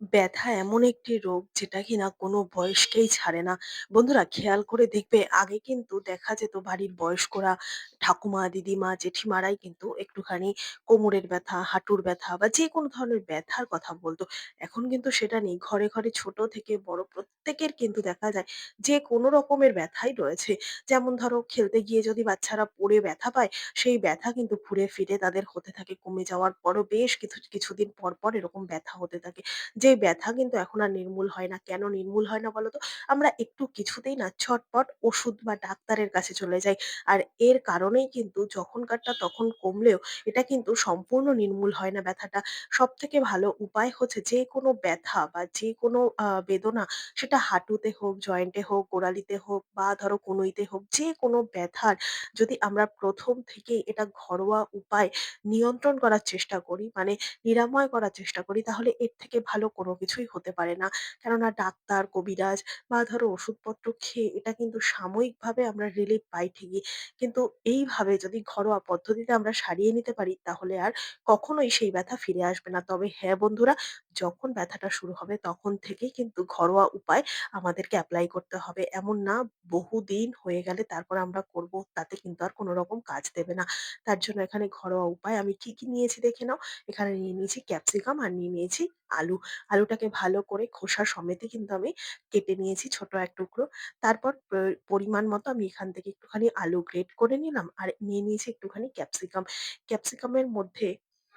ব্যথা এমন একটি রোগ যেটা কিনা কোনো বয়সকেই ছাড়ে না। বন্ধুরা খেয়াল করে দেখবে আগে কিন্তু দেখা যেত বাড়ির বয়স্করা ঠাকুমা, দিদিমা, জেঠিমারাই কিন্তু একটুখানি কোমরের ব্যথা, হাঁটুর ব্যথা বা যেকোনো ধরনের ব্যথার কথা বলতো এখন কিন্তু সেটা নেই। ঘরে, ঘরে ছোট থেকে বড় প্রত্যেকের কিন্তু দেখা যায় যে কোনো রকমের ব্যথাই রয়েছে। যেমন ধরো খেলতে গিয়ে যদি বাচ্চারা পড়ে ব্যথা পায়, সেই ব্যথা কিন্তু ঘুরে ফিরে তাদের হতে থাকে কমে যাওয়ার পরও বেশ কিছু কিছুদিন পর, পর এরকম ব্যথা হতে থাকে। যে ব্যথা কিন্তু এখন আর নির্মূল হয় না। কেন নির্মূল হয় না বলতো? আমরা একটু কিছুতেই না ছটপট ওষুধ বা ডাক্তারের কাছে চলে যাই। আর এর কারণেই কিন্তু যখনকারটা তখন কমলেও এটা কিন্তু সম্পূর্ণ নির্মূল হয় না ব্যথাটা। সব থেকে ভালো উপায় হচ্ছে যে কোনো ব্যথা বা যেকোনো আ বেদনা সেটা হাঁটুতে হোক, জয়েন্টে হোক, গোড়ালিতে হোক বা ধরো কনুইতে হোক, যে কোনো ব্যথার যদি আমরা প্রথম থেকেই এটা ঘরোয়া উপায় নিয়ন্ত্রণ করার চেষ্টা করি, মানে নিরাময় করার চেষ্টা করি তাহলে এর থেকে ভালো কোনো কিছুই হতে পারে না। কেননা ডাক্তার, কবিরাজ বা ধরো ওষুধপত্র খেয়ে এটা কিন্তু সাময়িকভাবে আমরা রিলিফ পাই ঠিকই। কিন্তু এইভাবে যদি ঘরোয়া পদ্ধতিতে আমরা সারিয়ে নিতে পারি তাহলে আর কখনোই সেই ব্যথা ফিরে আসবে না। তবে হ্যাঁ বন্ধুরা, যখন ব্যথাটা শুরু হবে তখন থেকেই কিন্তু ঘরোয়া উপায় আমাদেরকে অ্যাপ্লাই করতে হবে। এমন না বহুদিন হয়ে গেলে তারপর আমরা করব তাতে কিন্তু আর কোনো রকম কাজ দেবে না। তার জন্য এখানে ঘরোয়া উপায় আমি কি, কি নিয়েছি দেখে নাও। এখানে নিয়ে নিয়েছি ক্যাপসিকাম আর নিয়ে নিয়েছি আলু। আলুটাকে ভালো করে খোসা সমেতই কিন্তু আমি কেটে নিয়েছি ছোট এক টুকরো। তারপর পরিমাণ মতো আমি এখান থেকে একটুখানি আলু গ্রেট করে নিলাম আর নিয়ে নিয়েছি একটুখানি ক্যাপসিকাম। ক্যাপসিকামের মধ্যে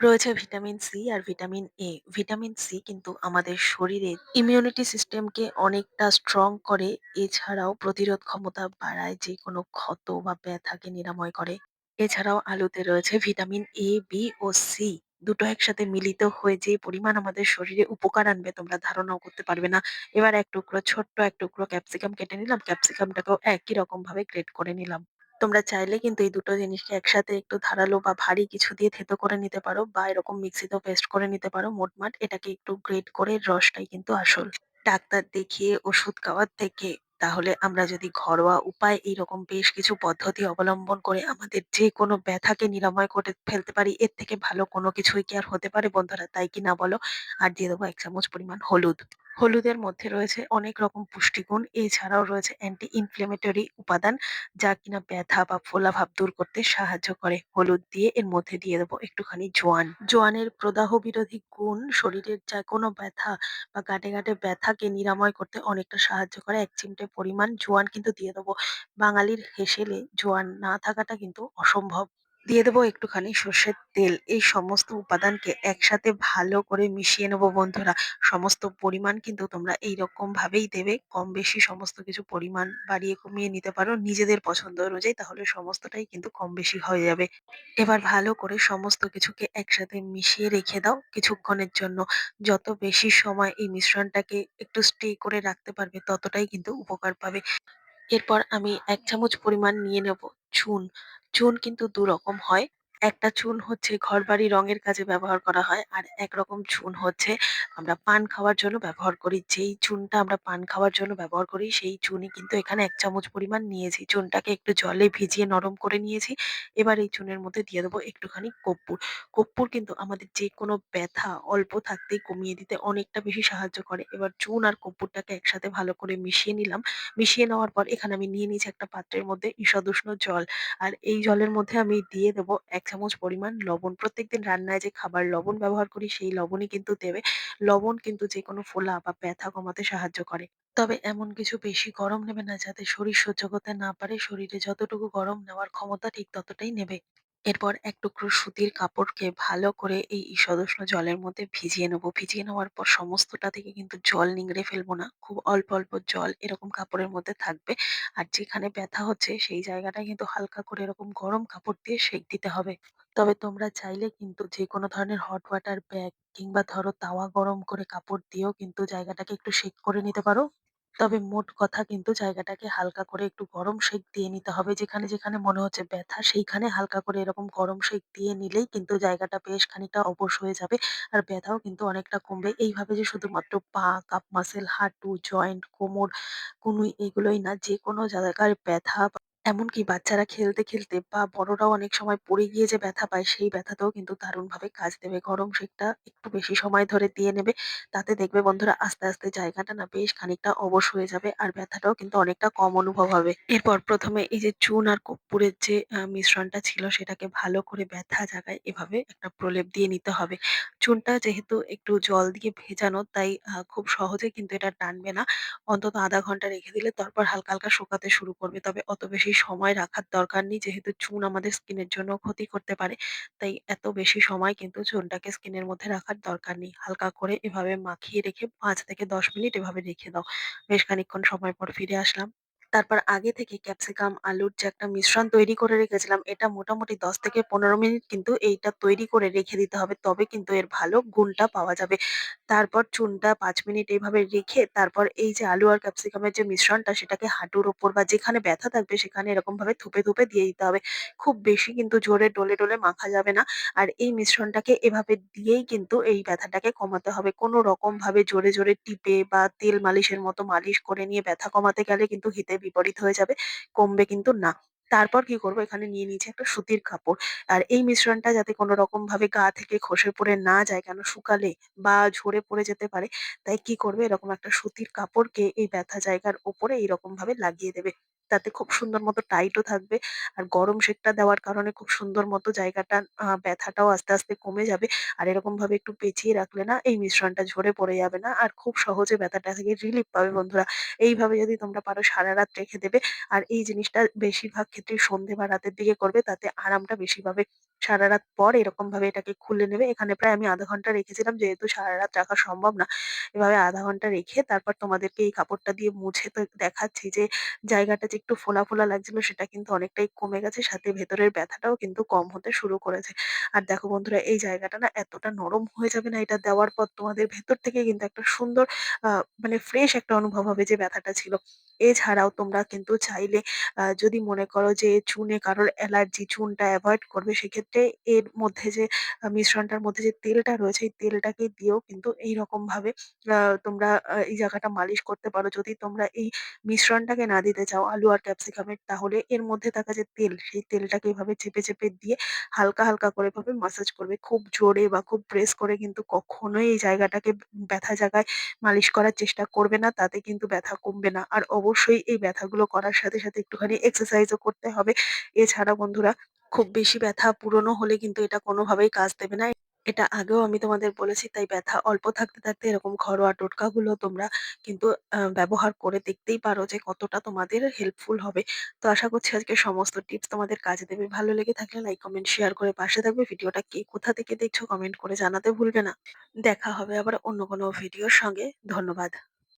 রয়েছে ভিটামিন সি আর ভিটামিন এ। ভিটামিন সি কিন্তু আমাদের শরীরের ইমিউনিটি সিস্টেমকে অনেকটা স্ট্রং করে। এছাড়াও প্রতিরোধ ক্ষমতা বাড়ায়, যেকোনো ক্ষত বা ব্যথাকে নিরাময় করে। এছাড়াও আলুতে রয়েছে ভিটামিন এ, বি ও সি। দুটো একসাথে মিলিত হয়ে যে পরিমাণ আমাদের শরীরে উপকার আনবে তোমরা ধারণাও করতে পারবে না। এবার এক টুকরো ছোট্ট এক টুকরো ক্যাপসিকাম কেটে নিলাম। ক্যাপসিকামটাকেও একই রকম ভাবে গ্রেট করে নিলাম। তোমরা চাইলে কিন্তু এই দুটো জিনিসকে একসাথে একটু ধারালো বা ভারী কিছু দিয়ে থেঁতো করে নিতে পারো বা এরকম মিক্সিতেও পেস্ট করে নিতে পারো। মোটমাট এটাকে একটু গ্রেট করে রসটাই কিন্তু আসল। ডাক্তার দেখিয়ে ওষুধ খাওয়ার থেকে তাহলে আমরা যদি ঘরোয়া উপায়ে এইরকম বেশ কিছু পদ্ধতি অবলম্বন করে আমাদের যেকোনো ব্যথাকে নিরাময় করে ফেলতে পারি, এর থেকে ভালো কোনো কিছুই কি আর হতে পারে বন্ধুরা? তাই কি না বলো? আর দিয়ে দেবো এক চামচ পরিমাণ হলুদ। হলুদের মধ্যে রয়েছে অনেক রকম পুষ্টিগুণ। এছাড়াও রয়েছে অ্যান্টি ইনফ্লেমেটরি উপাদান যা কিনা ব্যথা বা ফোলাভাব দূর করতে সাহায্য করে। হলুদ দিয়ে এর মধ্যে দিয়ে দেবো একটুখানি জোয়ান। জোয়ানের প্রদাহ বিরোধী গুণ শরীরের যেকোনো ব্যথা বা গাঁটে, গাঁটে ব্যথাকে নিরাময় করতে অনেকটা সাহায্য করে। এক চিমটে পরিমাণ জোয়ান কিন্তু দিয়ে দেবো। বাঙালির হেসেলে জোয়ান না থাকাটা কিন্তু অসম্ভব। দিয়ে দেবো একটুখানি সর্ষের তেল। এই সমস্ত উপাদানকে একসাথে ভালো করে মিশিয়ে নেব বন্ধুরা। সমস্ত পরিমাণ কিন্তু তোমরা এইরকম ভাবেই দেবে। কম বেশি সমস্ত কিছু পরিমাণ বাড়িয়ে কমিয়ে নিতে পারো নিজেদের পছন্দ অনুযায়ী, তাহলে সমস্তটাই কিন্তু কম বেশি হয়ে যাবে। এবার ভালো করে সমস্ত কিছুকে একসাথে মিশিয়ে রেখে দাও কিছুক্ষণের জন্য। যত বেশি সময় এই মিশ্রণটাকে একটু স্টে করে রাখতে পারবে, ততটাই কিন্তু উপকার পাবে। এরপর আমি এক চামচ পরিমাণ নিয়ে নেব চুন। চুন কিন্তু ২ রকম হয়। একটা চুন হচ্ছে ঘরবাড়ি রঙের কাজে ব্যবহার করা হয়। আর একরকম চুন হচ্ছে আমরা পান খাওয়ার জন্য ব্যবহার করি। যেই চুনটা আমরা পান খাওয়ার জন্য ব্যবহার করি সেই চুনই কিন্তু এখানে এক চামচ পরিমাণ নিয়েছি। চুনটাকে একটু জলে ভিজিয়ে নরম করে নিয়েছি। এবার এই চুনের মধ্যে দিয়ে দেবো একটুখানি কর্পূর। কর্পূর কিন্তু আমাদের যেকোনো ব্যথা অল্প থাকতেই কমিয়ে দিতে অনেকটা বেশি সাহায্য করে। এবার চুন আর কর্পূরটাকে একসাথে ভালো করে মিশিয়ে নিলাম। মিশিয়ে নেওয়ার পর এখানে আমি নিয়ে নিয়েছি একটা পাত্রের মধ্যে ঈষদুষ্ণ জল। আর এই জলের মধ্যে আমি দিয়ে দেবো ১ চামচ পরিমাণ লবণ। প্রত্যেকদিন রান্নায় যে খাবার লবণ ব্যবহার করি, সেই লবণই কিন্তু দেবে। লবণ কিন্তু যে কোনো ফোলা বা ব্যথা কমাতে সাহায্য করে। তবে এমন কিছু বেশি গরম নেবে না, যাতে শরীর সহ্য করতে না পারে। শরীরে যতটুকু গরম নেওয়ার ক্ষমতা ঠিক ততটাই নেবে। এরপর এক টুকরো সুতির কাপড়কে ভালো করে এই ঈষদুষ্ণ জলের মধ্যে ভিজিয়ে নেব। ভিজিয়ে নেওয়ার পর সমস্তটা থেকে কিন্তু জল নিংড়ে ফেলব না। খুব অল্প, অল্প জল এরকম কাপড়ের মধ্যে থাকবে। আর যেখানে ব্যথা হচ্ছে সেই জায়গাটা কিন্তু হালকা করে এরকম গরম কাপড় দিয়ে সেঁক দিতে হবে। তবে তোমরা চাইলে কিন্তু যেকোনো ধরনের হট ওয়াটার ব্যাগ কিংবা ধরো তাওয়া গরম করে কাপড় দিয়েও কিন্তু জায়গাটাকে একটু সেঁক করে নিতে পারো। তবে মোট কথা কিন্তু জায়গাটাকে হালকা করে একটু গরম সেঁক দিয়ে নিতে হবে। যেখানে, যেখানে মনে হচ্ছে ব্যথা সেইখানে হালকা করে এরকম গরম সেঁক দিয়ে নিলেই কিন্তু জায়গাটা বেশ খানিকটা অবশ হয়ে যাবে। আর ব্যথাও কিন্তু অনেকটা কমবে। এইভাবে যে শুধুমাত্র পা, কাপ মাসল, হাঁটু, জয়েন্ট, কোমর, কনুই এগুলোই না যেকোনো জায়গার ব্যথা এমনকি বাচ্চারা খেলতে, খেলতে বা বড়রাও অনেক সময় পড়ে গিয়ে যে ব্যথা পায়, সেই ব্যথাতেও কিন্তু দারুণভাবে কাজ দেবে। গরম সেকটা একটু বেশি সময় ধরে দিয়ে নেবে। তাতে দেখবে বন্ধুরা আস্তে, আস্তে জায়গাটা না বেশ খানিকটা অবশ হয়ে যাবে। আর ব্যথাটাও কিন্তু অনেকটা কম অনুভব হবে। এরপর ১ম এ এই যে চুন আর কর্পূরের যে মিশ্রণটা ছিল সেটাকে ভালো করে ব্যথা জায়গায় এভাবে একটা প্রলেপ দিয়ে নিতে হবে। চুনটা যেহেতু একটু জল দিয়ে ভেজানো তাই খুব সহজে কিন্তু এটা টানবে না। অন্তত ০.৫ ঘণ্টা রেখে দিলে তারপর হালকা, হালকা শুকাতে শুরু করবে। তবে অত বেশি সময় রাখার দরকার নেই যেহেতু চুন আমাদের স্কিনের জন্য ক্ষতি করতে পারে। তাই এত বেশি সময় কিন্তু চুনটাকে স্কিনের মধ্যে রাখার দরকার নেই। হালকা করে এভাবে মাখিয়ে রেখে পাঁচ থেকে ১০ মিনিট এভাবে রেখে দাও। বেশ খানিকক্ষণ সময় পর ফিরে আসলাম। তারপর আগে থেকে ক্যাপসিকাম, আলুর যে একটা মিশ্রণ তৈরি করে রেখেছিলাম, এটা মোটামুটি ১০ থেকে ১৫ মিনিট কিন্তু এইটা তৈরি করে রেখে দিতে হবে। তবে কিন্তু এর ভালো গুণটা পাওয়া যাবে। তারপর চুনটা পাঁচ মিনিট এভাবে রেখে তারপর এই যে আলু আর ক্যাপসিকামের যে মিশ্রণটা সেটাকে হাঁটুর ওপর বা যেখানে ব্যথা থাকবে সেখানে এরকমভাবে থুপে, থুপে দিয়ে দিতে হবে। খুব বেশি কিন্তু জোরে ডলে, ডলে মাখা যাবে না। আর এই মিশ্রণটাকে এভাবে দিয়েই কিন্তু এই ব্যথাটাকে কমাতে হবে। কোনো রকমভাবে জোরে, জোরে টিপে বা তেল মালিশের মতো মালিশ করে নিয়ে ব্যথা কমাতে গেলে কিন্তু হিতে বিপরীত হয়ে যাবে। কমবে কিন্তু না। তারপর কি করব এখানে নিয়ে নিয়েছি একটা সুতির কাপড়। আর এই মিশ্রণটা যাতে কোনো রকম ভাবে গা থেকে খসে পড়ে না যায়, কেন শুকালে বা ঝরে পড়ে যেতে পারে। তাই কি করবে এরকম একটা সুতির কাপড়কে এই ব্যথা জায়গার ওপরে এইরকম ভাবে লাগিয়ে দেবে। তাতে খুব সুন্দর মতো টাইটও থাকবে। আর গরম শেকটা দেওয়ার কারণে খুব সুন্দর মতো জায়গাটা ব্যথাটাও আস্তে, আস্তে কমে যাবে। আর এরকম ভাবে একটু পেঁচিয়ে রাখলে না এই মিশ্রণটা ঝরে পড়ে যাবে না। আর খুব সহজে ব্যথাটা থেকে রিলিফ পাবে বন্ধুরা। এইভাবে যদি তোমরা পারো সারা রাত রেখে দেবে। আর এই জিনিসটা বেশিরভাগ ক্ষেত্রে সন্ধে বা রাতের দিকে করবে তাতে আরামটা বেশি পাবে। সারারাত পর এরকমভাবে এটাকে খুলে নেবে। এখানে প্রায় আমি আধা ঘণ্টা রেখেছিলাম যেহেতু সারারাত রাখা সম্ভব না। এভাবে আধা ঘণ্টা রেখে তারপর তোমাদেরকে এই কাপড়টা দিয়ে মুছে তো দেখাচ্ছি যে জায়গাটা যে একটু ফোলা, ফোলা লাগছিল সেটা কিন্তু অনেকটাই কমে গেছে। সাথে ভেতরের ব্যথাটাও কিন্তু কম হতে শুরু করেছে। আর দেখো বন্ধুরা এই জায়গাটা না এতটা নরম হয়ে যাবে না এটা দেওয়ার পর তোমাদের ভেতর থেকে কিন্তু একটা সুন্দর মানে ফ্রেশ একটা অনুভব হবে যে ব্যথাটা ছিল। এছাড়াও তোমরা কিন্তু চাইলে যদি মনে করো যে চুনে কারোর অ্যালার্জি, চুনটা অ্যাভয়েড করবে সেক্ষেত্রে এর মধ্যে যে মিশ্রণটার মধ্যে যে তেলটা রয়েছে এই তেলটাকে দিয়েও কিন্তু এইরকমভাবে আ তোমরা এই জায়গাটা মালিশ করতে পারো। যদি তোমরা এই মিশ্রণটাকে না দিতে চাও আলু আর ক্যাপসিকামের তাহলে এর মধ্যে থাকা যে তেল, সেই তেলটাকে এভাবে চেপে, চেপে দিয়ে হালকা, হালকা করে এভাবে মাসাজ করবে। খুব জোরে বা খুব প্রেস করে কিন্তু কখনোই এই জায়গাটাকে ব্যথা জায়গায় মালিশ করার চেষ্টা করবে না। তাতে কিন্তু ব্যথা কমবে না। আর অবশ্যই এই ব্যথাগুলো করার সাথে, সাথে একটুখানি এক্সারসাইজও করতে হবে। এছাড়া বন্ধুরা খুব বেশি ব্যথা পুরনো হলে কিন্তু এটা কোনোভাবেই কাজ দেবে না। এটা আগেও আমি তোমাদের বলেছি তাই ব্যথা অল্প থাকতে, থাকতে এরকম ঘরোয়া টোটকাগুলো তোমরা কিন্তু ব্যবহার করে দেখতেই পারো যে কতটা তোমাদের হেল্পফুল হবে। তো আশা করছি আজকে সমস্ত টিপস তোমাদের কাজে দেবে। ভালো লেগে থাকলে লাইক, কমেন্ট, শেয়ার করে পাশে থাকবে। ভিডিওটা কে কোথা থেকে দেখছ কমেন্ট করে জানাতে ভুলবে না। দেখা হবে আবার অন্য কোনো ভিডিওর সঙ্গে। ধন্যবাদ।